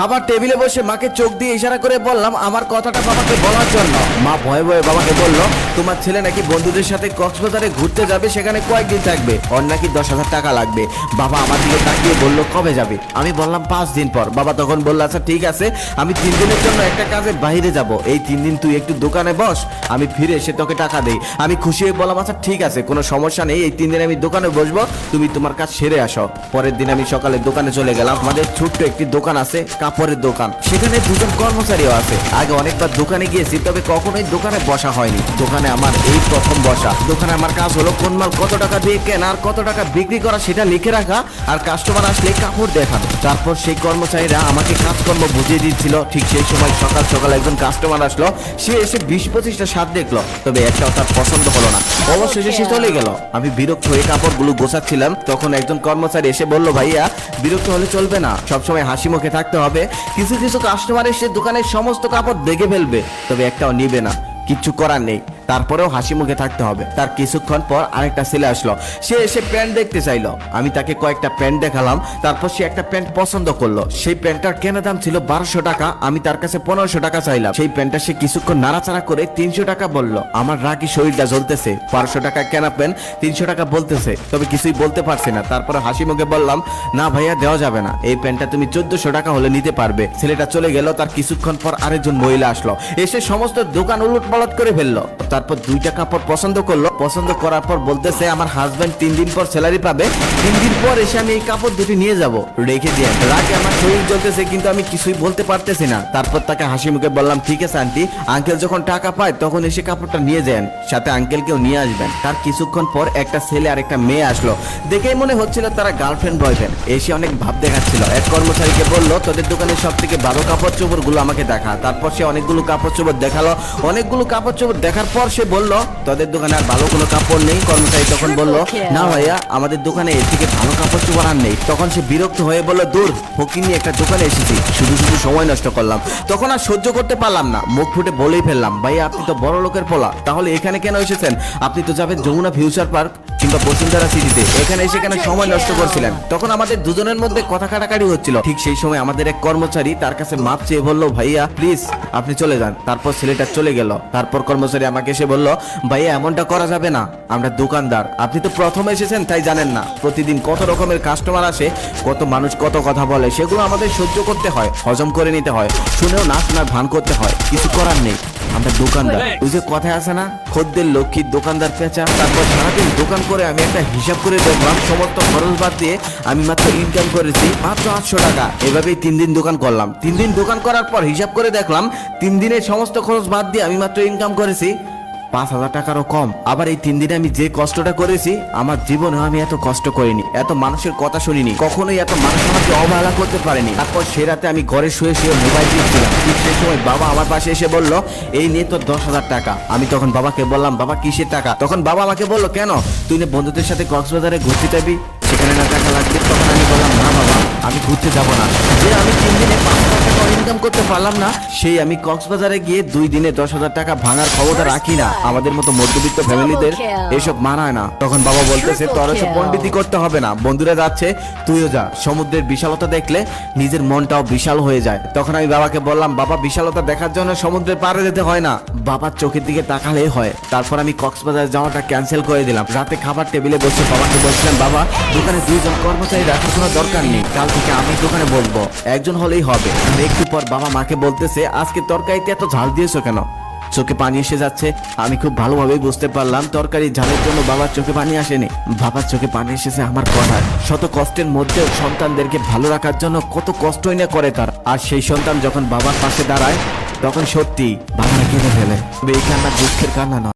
খাবার টেবিলে বসে মাকে চোখ দিয়ে ইশারা করে বললাম, আমার কথাটা বাবাকে বলার জন্য। মা ভয়ে ভয়ে বাবাকে বলল, তোমার ছেলে নাকি বন্ধুদের সাথে কক্সবাজারে ঘুরতে যাবে, সেখানে কয়েকদিন থাকবে। ওর নাকি দশ হাজার টাকা লাগবে। বাবা আমার দিকে তাকিয়ে বলল, কবে যাবে? আমি বললাম, পাঁচ দিন পর। বাবা তখন বলল আচ্ছা ঠিক আছে, আমি তিন দিনের জন্য একটা কাজে বাইরে যাব। এই তিন দিন তুই একটু দোকানে বস, আমি ফিরে এসে তোকে টাকা দেই। আমি খুশি হয়ে বললাম আচ্ছা ঠিক আছে, কোনো সমস্যা নেই, এই তিন দিন আমি দোকানে বসবো, তুমি তোমার কাজ সেরে আসো। পরের দিন আমি সকালে দোকানে চলে গেলাম। আমাদের ছোট্ট একটি দোকান আছে কাপড়ের দোকান। সেখানে দুজন কর্মচারীও আছে। আগে অনেকবার দোকানে গিয়েছি, তবে কখনোই দোকানে বসা হয়নি। দোকানে আমার এই প্রথম বসা। দোকানে আমার কাজ হলো কোন মাল কত টাকা দিয়ে কেনা আর কত টাকা বিক্রি করা সেটা লিখে রাখা আর কাস্টমার আসলে কাপড় দেখানো। তারপর সেই কর্মচারীরা আমাকে কাজকর্ম বুঝিয়ে দিচ্ছিল। ঠিক সেই সময় সকাল সকাল একজন কাস্টমার আসলো। সে এসে বিশ পঁচিশটা স্বাদ দেখল। তবে একটাও তার পছন্দ হলো না। অবশেষে সে চলে গেল। আমি বিরক্ত হয়ে কাপড়গুলো গোছাচ্ছিলাম। তখন একজন কর্মচারী এসে বলল, ভাইয়া, বিরক্ত হলে চলবে না। সবসময় হাসি মুখে থাকতে হবে। কিছু কিছু কাস্টমার এসে দোকানের সমস্ত কাপড় দেখে ফেলবে, তবে একটাও নিবে না। কিছু করার নেই। তারপরেও হাসি মুখে থাকতে হবে। তার কিছুক্ষণ পর আরেকটা ছেলে আসলো। সে এসে প্যান্ট দেখতে চাইলো। আমি তাকে কয়েকটা প্যান্ট দেখালাম। তারপর সে একটা প্যান্ট পছন্দ করল। সেই প্যান্টটার কেনা দাম ছিল বারোশো টাকা। আমি তার কাছে পনেরোশো টাকা চাইলাম। সেই প্যান্টটা সে কিছুক্ষণ নাড়াচাড়া করে তিনশো টাকা বলল, আমার রাগি শরীরটা জ্বলতেছে। বারোশো টাকা কেনা প্যান্ট তিনশো টাকা বলতেছে। তবে কিছুই বলতে পারছি না। তারপরে হাসি মুখে বললাম, না ভাইয়া, দেওয়া যাবে না। এই প্যান্টটা তুমি চোদ্দশো টাকা হলে নিতে পারবে। ছেলেটা চলে গেল। তার কিছুক্ষণ পর আরেকজন মহিলা আসলো। এসে সমস্ত দোকান উলট পালট করে ফেলল। তারপর দুইটা কাপড় পছন্দ করল। পছন্দ করার পর বলতেছে, আমার হাজবেন্ড তিন দিন পর স্যালারি পাবে। তিন দিন পর এসে আমি এই কাপড় দুটি নিয়ে যাব। রেখে দিয়ে, রাগে আমার শরীর জ্বলতেছে, কিন্তু আমি কিছুই বলতে পারতেছি না। তারপর তাকে হাসি মুখে বললাম, ঠিক আছে আন্টি আঙ্কেল যখন টাকা পায়, তখন এসে কাপড়টা নিয়ে যান। সাথে আঙ্কেলকেও নিয়ে আসবেন। তার কিছুক্ষণ পর একটা ছেলে আর একটা মেয়ে আসলো। দেখেই মনে হচ্ছিল তারা গার্লফ্রেন্ড বয়ফ্রেন্ড এসে অনেক ভাব দেখাচ্ছিল। এক কর্মচারীকে বলল, তোদের দোকানের সব থেকে ভালো কাপড় চোপড়গুলো আমাকে দেখা। তারপর সে অনেকগুলো কাপড় চোপড় দেখাল। অনেকগুলো কাপড় চোপড় দেখার পর সে বলল তোদের দোকানে আর ভালো কোনো কাপড় নেই? কর্মচারী তখন বলল না ভাইয়া আমাদের দোকানে এর থেকে ভালো কাপড় চোপড় আর নেই। তখন সে বিরক্ত হয়ে বলল দূর ফকির নিয়ে একটা দোকানে এসেছি। শুধু শুধু সময় নষ্ট করলাম। তখন আর সহ্য করতে পারলাম না। মুখ ফুটে বলেই ফেললাম ভাইয়া আপনি তো বড় লোকের পোলা। তাহলে এখানে কেন এসেছেন? আপনি তো যাবেন যমুনা ফিউচার পার্ক। কিংবা বসুন্ধরা সিটিতে এখানে এসে কেন সময় নষ্ট করছিলেন? তখন আমাদের দুজনের মধ্যে কথা কাটাকাটি হচ্ছিল। ঠিক সেই সময় আমাদের এক কর্মচারী তার কাছে মাপ চেয়ে বলল ভাইয়া প্লিজ আপনি চলে যান। তারপর ছেলেটা চলে গেল। তারপর কর্মচারী আমাকে এসে বলল ভাইয়া এমনটা করা যাবে না। আমরা দোকানদার। আপনি তো প্রথম এসেছেন তাই জানেন না। প্রতিদিন কত রকমের কাস্টমার আসে কত মানুষ কত কথা বলে সেগুলো আমাদের সহ্য করতে হয় হজম করে নিতে হয়। শুনেও না শোনার ভান করতে হয়। কিছু করার নেই। আমরা দোকানদার। ওই যে কথায় আছে না খদ্দের লক্ষ্মীর দোকানদার পেঁচা তারপর সারাদিন দোকান করে আমি একটা হিসাব করে দেখলাম সমস্ত খরচ বাদ দিয়ে আমি মাত্র ইনকাম করেছি মাত্র আটশো টাকা। এভাবেই তিন দিন দোকান করলাম। তিন দিন দোকান করার পর হিসাব করে দেখলাম তিন দিনের সমস্ত খরচ বাদ দিয়ে আমি মাত্র ইনকাম করেছি। পাঁচ হাজার টাকারও কম। আবার এই তিন দিনে আমি যে কষ্টটা করেছি, আমার জীবনে আমি এত কষ্ট করিনি, এত মানুষের কথা শুনিনি, কখনোই এত মানুষ আমাকে অবহেলা করতে পারেনি। তারপর সে রাতে আমি ঘরে শুয়ে শুয়ে মোবাইল দিয়েছিলাম ঠিক সেই সময় বাবা আমার পাশে এসে বলল, এই নিয়ে তোর দশ হাজার টাকা। আমি তখন বাবাকে বললাম, বাবা, কিসের টাকা? তখন বাবা আমাকে বলল, কেন? তুই বন্ধুদের সাথে কক্সবাজারে ঘুরতে যাবি সেখানে না টাকা লাগবে তখন আমি বললাম না বাবা আমি ঘুরতে যাব না। যে আমি তিন দিনে পাঁচ হাজার টাকা ইনকাম করতে পারলাম না সেই আমি কক্সবাজারে গিয়ে দুই দিনে দশ হাজার টাকা ভাঙার ক্ষমতা রাখি না। আমাদের মতো মধ্যবিত্ত ফ্যামিলিদের এসব মানায় না। তখন বাবা বলতেছে তোর এসব পণ্ডিতি করতে হবে না। বন্ধুরা যাচ্ছে তুইও যা। সমুদ্রের বিশালতা দেখলে নিজের মনটাও বিশাল হয়ে যায়। তখন আমি বাবাকে বললাম বাবা বিশালতা দেখার জন্য সমুদ্রের পাড়ে যেতে হয় না। বাবার চোখের দিকে তাকালেই হয়। তারপর আমি কক্সবাজার যাওয়াটা ক্যান্সেল করে দিলাম। রাতে খাবার টেবিলে বসে বাবাকে বলছিলাম বাবা দোকানে দুইজন কর্মচারী রাখার কোনো দরকার নেই। কাল থেকে আমি দোকানে বলব একজন হলেই হবে। একটু পর বাবা মাকে বলতেছে, আজকে তরকারিতে এত ঝাল দিয়েছ কেন? চোখে পানি এসে যাচ্ছে। আমি খুব ভালোভাবেই বুঝতে পারলাম, তরকারি ঝালের জন্য বাবার চোখে পানি আসেনি। বাবার চোখে পানি এসেছে আমার কথায়। শত কষ্টের মধ্যেও সন্তানদেরকে ভালো রাখার জন্য কত কষ্টই না করে তার। আর সেই সন্তান যখন বাবার পাশে দাঁড়ায়, তখন সত্যি বাবা কেঁদে ফেলে। এই কান্না দুঃখের কান্না নয়।